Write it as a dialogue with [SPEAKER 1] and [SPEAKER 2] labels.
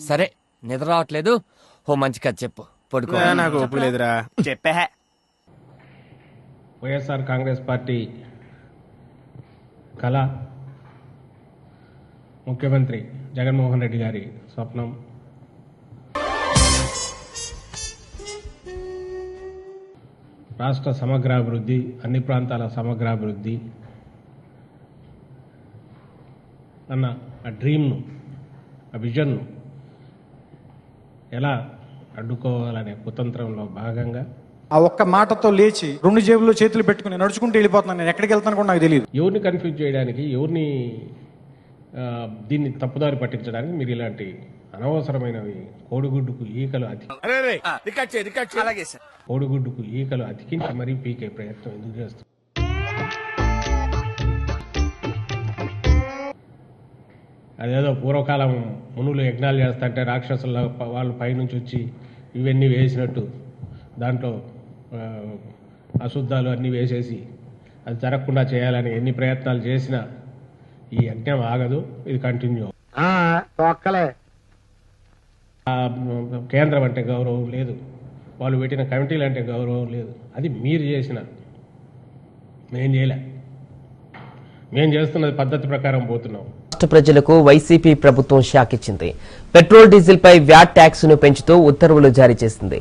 [SPEAKER 1] సరే నిద్ర రావట్లేదు. ఓ మంచి కథ చెప్పు. పడుకో.
[SPEAKER 2] నాకు ఒప్పు లేదురా
[SPEAKER 3] చెప్పే.
[SPEAKER 4] వైఎస్ఆర్ కాంగ్రెస్ పార్టీ కళ ముఖ్యమంత్రి జగన్మోహన్ రెడ్డి గారి స్వప్నం. రాష్ట్ర సమగ్రాభివృద్ధి అన్ని ప్రాంతాల సమగ్రాభివృద్ధి అన్న ఆ డ్రీమ్ను ఆ విజన్ను ఎలా అడ్డుకోవాలనే కుతంత్రంలో భాగంగా
[SPEAKER 5] ఆ ఒక్క మాటతో లేచి రెండు జేబుల్లో చేతులు పెట్టుకుని నడుచుకుంటూ వెళ్ళిపోతున్నాను. నేను ఎక్కడికి వెళ్తాను కూడా నాకు తెలియదు
[SPEAKER 4] ఎవరిని కన్ఫ్యూజ్ చేయడానికి ఎవరిని దీన్ని తప్పుదారి పట్టించడానికి మీరు ఇలాంటి అనవసరమైనవి కోడిగుడ్డుకు ఈకలు అతి
[SPEAKER 2] రికార్డ్ చేయి రికార్డ్ చేయి.
[SPEAKER 3] అలాగే సార్.
[SPEAKER 4] కోడిగుడ్డుకు ఈకలు అతికించి మరీ పీకే ప్రయత్నం ఎందుకు చేస్తారు అదేదో పూర్వకాలం మునులు యజ్ఞాలు చేస్తుంటే రాక్షసుల వాళ్ళు పైనుంచి వచ్చి ఇవన్నీ వేసినట్టు దాంట్లో అశుద్ధాలు అన్నీ వేసేసి అది జరగకుండా చేయాలని ఎన్ని ప్రయత్నాలు చేసినా ఈ యజ్ఞం ఆగదు ఇది కంటిన్యూ కేంద్రం అంటే గౌరవం లేదు. వాళ్ళు పెట్టిన కమిటీలు అంటే గౌరవం లేదు. అది మీరు చేసిన. మేం చేయలే. మేం చేస్తున్నది పద్ధతి ప్రకారం పోతున్నాం.
[SPEAKER 6] రాష్ట్ర ప్రజలకు వైసీపీ ప్రభుత్వం షాక్ ఇచ్చింది. పెట్రోల్ డీజిల్ పై వ్యాట్ ట్యాక్స్ను పెంచుతూ ఉత్తర్వులు జారీ చేసింది.